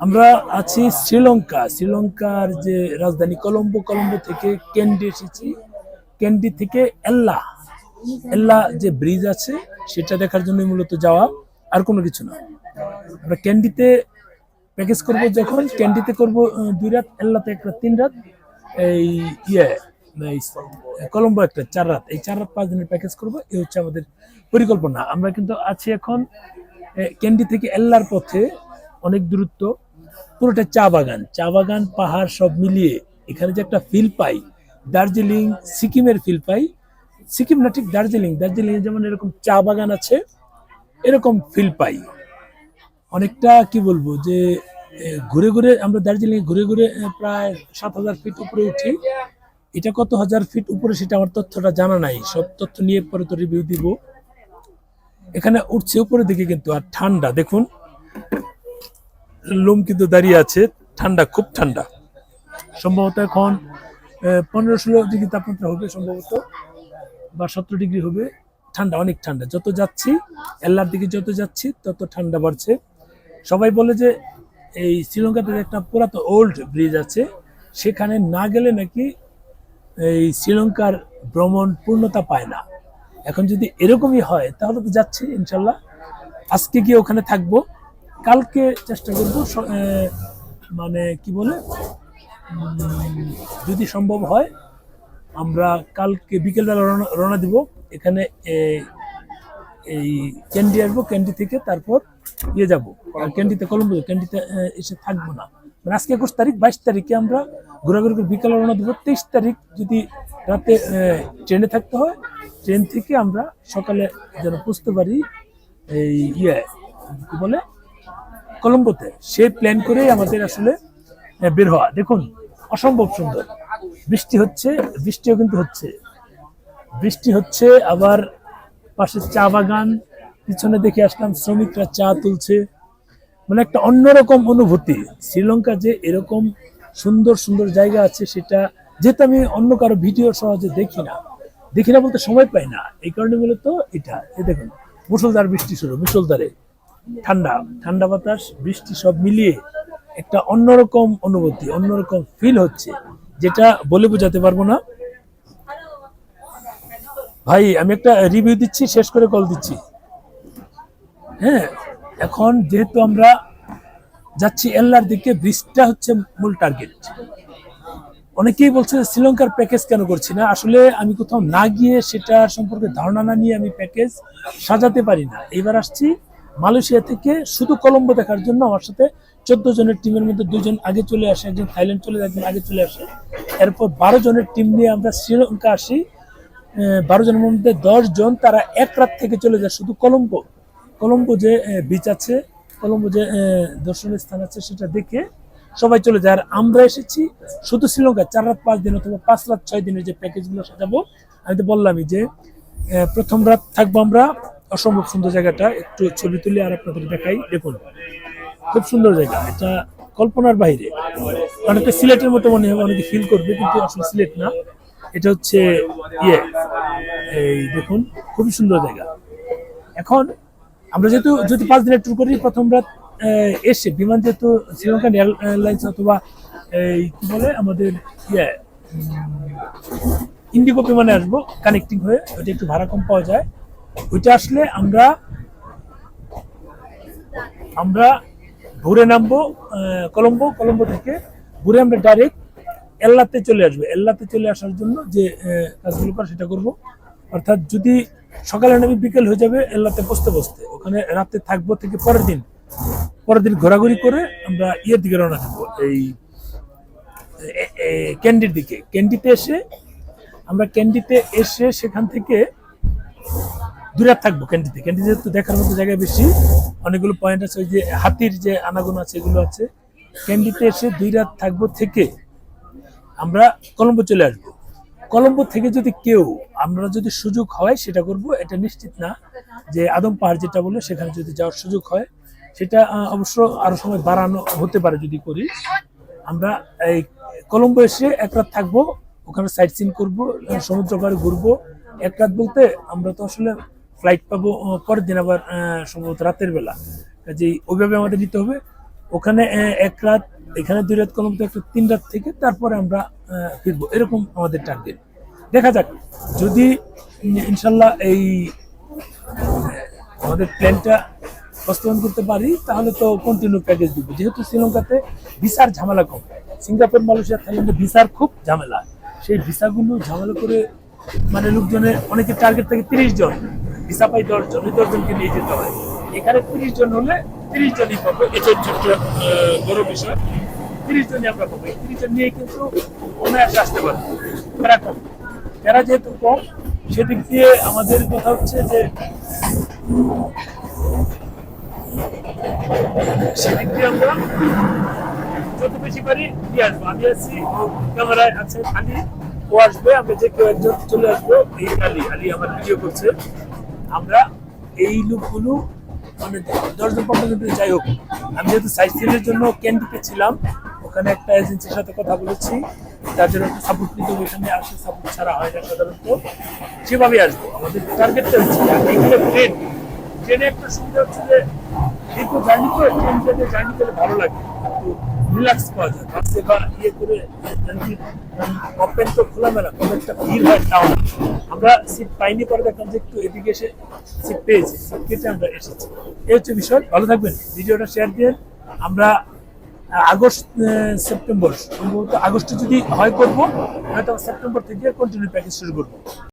আমরা আছি শ্রীলঙ্কা। শ্রীলঙ্কার যে রাজধানী কলম্বো কলম্বো থেকে ক্যান্ডি এসেছি। ক্যান্ডি থেকে এল্লা। এল্লা যে ব্রিজ আছে, সেটা দেখার জন্য মূলত যাওয়া। আর কোনো কিছু না। আমরা ক্যান্ডিতে প্যাকেজ করব যখন। ক্যান্ডিতে করব দুই রাত, এল্লাতে এক রাত, তিন রাত। এই ইয়ে কলম্বো একটা, চার রাত। এই চার রাত, পাঁচ দিনের প্যাকেজ করব। এই হচ্ছে আমাদের পরিকল্পনা। আমরা কিন্তু আছি এখন ক্যান্ডি থেকে এল্লার পথে অনেক দূরত্ব। পুরোটা চা বাগান চা বাগান, পাহাড় সব মিলিয়ে এখানে যে একটা ফিল পাই, দার্জিলিং, সিকিমের ফিল পাই। সিকিম না, ঠিক দার্জিলিং। দার্জিলিং যেমন এরকম চা বাগান আছে, এরকম ফিল পাই। অনেকটা কি বলব যে ঘুরে ঘুরে আমরা দার্জিলিং ঘুরে ঘুরে প্রায় সাত হাজার ফিট উপরে উঠি। এটা কত হাজার ফিট উপরে সেটা আমার তথ্যটা জানা নাই। সব তথ্য নিয়ে পরে তো রিভিউ দিব। এখানে উঠছে উপরের দিকে কিন্তু আর ঠান্ডা। দেখুন লোম কিন্তু দাঁড়িয়ে আছে, ঠান্ডা, খুব ঠান্ডা। সম্ভবত এখন পনেরো ষোলো ডিগ্রি তাপমাত্রা হবে সম্ভবত, বা সতেরো ডিগ্রি হবে। ঠান্ডা, অনেক ঠান্ডা। যত যাচ্ছি, এল্লার দিকে যত যাচ্ছি, তত ঠান্ডা বাড়ছে। সবাই বলে যে, এই শ্রীলঙ্কাতে একটা পুরাতন ওল্ড ব্রিজ আছে। সেখানে না গেলে নাকি এই শ্রীলঙ্কার ভ্রমণ পূর্ণতা পায় না। এখন যদি এরকমই হয়, তাহলে তো যাচ্ছি, ইনশাল্লাহ। আজকে গিয়ে ওখানে থাকব। কালকে চেষ্টা করব মানে কি বলে যদি সম্ভব হয়, আমরা কালকে বিকেলবেলা রওনা দিব। এখানে এই ক্যান্ডি আসব, ক্যান্ডি থেকে তারপর ইয়ে যাব। ক্যান্ডিতে কলম্বো, ক্যান্ডিতে এসে থাকব না। মানে আজকে একুশ তারিখ, বাইশ তারিখে আমরা ঘোরাঘুরি করে বিকেলে রওনা দেবো। তেইশ তারিখ যদি রাতে ট্রেনে থাকতে হয়, ট্রেন থেকে আমরা সকালে যেন বুঝতে পারি, এই ইয়ে কি বলে কলম্বোতে। সেই প্ল্যান করেই আমাদের আসলে বের হওয়া। দেখুন, অসম্ভব সুন্দর। বৃষ্টি হচ্ছে, বৃষ্টিও কিন্তু হচ্ছে। বৃষ্টি হচ্ছে, আবার পাশে চা বাগান, পিছনে দেখে আসলাম শ্রমিকরা চা তুলছে। মানে একটা অন্যরকম অনুভূতি। শ্রীলঙ্কা যে এরকম সুন্দর সুন্দর জায়গা আছে, সেটা যেহেতু আমি অন্য কারও ভিডিও সহজে দেখি না দেখি না বলতে সময় পাই না। এই কারণে মূলত এটা। এ দেখুন মুসলধার বৃষ্টি শুরু মুসলধারে ঠান্ডা ঠান্ডা বাতাস, বৃষ্টি সব মিলিয়ে একটা অন্যরকম অনুভূতি, অন্যরকম ফিল হচ্ছে, যেটা বলে বোঝাতে পারব না। ভাই, আমি একটা রিভিউ দিচ্ছি, শেষ করে কল দিচ্ছি। হ্যাঁ এখন যেহেতু আমরা যাচ্ছি এল্লার দিকে ব্রিজটা হচ্ছে মূল টার্গেট অনেকেই বলছে শ্রীলঙ্কার প্যাকেজ কেন করছি না? আসলে আমি কোথাও না গিয়ে সেটা সম্পর্কে ধারণা না নিয়ে আমি প্যাকেজ সাজাতে পারি না। এবার আসছি মালয়েশিয়া থেকে শুধু কলম্বো দেখার জন্য আমার সাথে চোদ্দ জনের টিমের মধ্যে দুজন আগে চলে আসে, একজন থাইল্যান্ড চলে যায়, একজন আগে চলে আসে। এরপর বারো জনের টিম নিয়ে আমরা শ্রীলঙ্কা আসি। বারো জনের মধ্যে দশ জন তারা এক রাত থেকে চলে যায় শুধু কলম্বো। কলম্বো যে বিচ আছে, কলম্বো যে দর্শনীয় স্থান আছে সেটা দেখে সবাই চলে যায়। আর আমরা এসেছি শুধু শ্রীলঙ্কা, চার রাত, পাঁচ দিন অথবা পাঁচ রাত, ছয় দিনের যে প্যাকেজগুলো সাজাবো, আমি তো বললামই যে প্রথম রাত থাকব আমরা। অসম্ভব সুন্দর জায়গাটা। একটু ছবি তুলে আর আপনাদের দেখাই। দেখুন, খুব সুন্দর জায়গা। এটা কল্পনার বাইরে। অনেকে সিলেটের মতো মনে হবে অনেকে ফিল করবে, কিন্তু আসলে সিলেট না। এটা হচ্ছে ইয়ে। এই দেখুন, খুবই সুন্দর জায়গা। এখন আমরা যেহেতু যদি পাঁচ দিনের ট্যুর করি, প্রথম রাত এসে বিমান যেহেতু শ্রীলঙ্কান এয়ারলাইন্স অথবা, এই কি বলে, আমাদের ইয়ে ইন্ডিগো বিমানে আসব কানেক্টিং হয়ে ওইটা একটু ভাড়া কম পাওয়া যায়। ওইটা আসলে আমরা আমরা ঘুরে নামবো কলম্বো কলম্বো থেকে ঘুরে আমরা ডাইরেক্ট এল্লাতে চলে আসব। এল্লাতে চলে আসার জন্য যে কাজগুলো করা সেটা করব। অর্থাৎ যদি সকালে নামি বিকেল হয়ে যাবে, এল্লাতে বসতে বসতে। ওখানে রাতে থাকব থেকে পরের দিন। পরের দিন ঘোরাঘুরি করে আমরা ইয়ের দিকে রওনা দেবো এই ক্যান্ডির দিকে। ক্যান্ডিতে এসে, আমরা ক্যান্ডিতে এসে সেখান থেকে দুই রাত থাকব ক্যান্ডিতে ক্যান্ডি যেহেতু দেখার মতো জায়গায় বেশি, অনেকগুলো পয়েন্ট আছে, ওই যে হাতির যে আনাগুন আছে, এগুলো আছে। ক্যান্ডিতে এসে দুই রাত থাকব থেকে আমরা কলম্বো চলে আসব। কলম্বো থেকে যদি কেউ, আমরা যদি সুযোগ হয় সেটা করব, এটা নিশ্চিত না যে আদম পাহাড় যেটা বলে, সেখানে যদি যাওয়ার সুযোগ হয়, সেটা অবশ্য আরও সময় বাড়ানো হতে পারে যদি করি। আমরা এই কলম্বো এসে এক রাত থাকব, ওখানে সাইট সিন করব, সমুদ্র পাড়ে ঘুরবো। এক রাত বলতে আমরা তো আসলে ফ্লাইট পাবো পরের দিন আবার সম্ভবত রাতের বেলা। কাজেই ওইভাবে আমাদের নিতে হবে। ওখানে এক রাত, এখানে দুই রাত কলম একটা তিন রাত থেকে তারপরে আমরা ফিরবো। এরকম আমাদের টার্গেট দেখা যাক, যদি ইনশাল্লাহ এই, আমাদের প্ল্যানটা বাস্তবায়ন করতে পারি, তাহলে তো কন্টিনিউ প্যাকেজ দিব। যেহেতু শ্রীলঙ্কাতে ভিসার ঝামেলা কম, সিঙ্গাপুর, মালয়েশিয়া, থাইল্যান্ডে ভিসার খুব ঝামেলা। সেই ভিসাগুলো ঝামেলা করে মানে লোকজনের অনেকে টার্গেট থাকে তিরিশ জন। ভিসা পাই দশ জন ওই দশ জনকে নিয়ে যেতে হয়। এখানে তিরিশ জন হলে তিরিশ জনই পাবো। এটা হচ্ছে একটা, বড় বিষয়। তিরিশ জনই আমরা পাবো। এই তিরিশ জন নিয়ে কিন্তু অনায়াসে আসতে পারব। এরা কম এরা যেহেতু কম সেদিক দিয়ে আমাদের কথা হচ্ছে যে সেদিক দিয়ে আমরা যত বেশি পারি নিয়ে আসব। আমি আছি ক্যামেরায় আছে আলি। ও আসবে আমরা যে কেউ একজন চলে আসব এই আলি। আলি আমার ভিডিও করছে। আমরা এই লুকগুলো মানে দশজন জন যাই হোক। আমি যেহেতু সাইড জন্য ক্যান্ডিতে ছিলাম, ওখানে একটা এজেন্সির সাথে কথা বলেছি। তার জন্য একটা সাপোর্ট নিতে হবে। এখানে আসলে সাপোর্ট ছাড়া হয় না সাধারণত। সেভাবে আসব, আমাদের টার্গেটটা হচ্ছে এখানে ট্রেন ট্রেনে একটা সুবিধা হচ্ছে যে দীর্ঘ জার্নি তো ট্রেন জার্নি করে ভালো লাগে। রিল্যাক্স পাওয়া যায়। বাসে বা ইয়ে করে ওপেন তো খোলামেলা একটা ভিড় হয় টাউন আমরা সিট পাইনি পরে দেখলাম যে একটু এদিকে এসে সিট পেয়েছি সিট কেটে আমরা এসেছি। এই হচ্ছে বিষয়, ভালো থাকবেন। ভিডিওটা শেয়ার দিয়ে আমরা আগস্ট সেপ্টেম্বর সম্ভবত আগস্টে যদি হয় করব, হয়তো সেপ্টেম্বর থেকে কন্টিনিউ প্যাকেজ শুরু করব।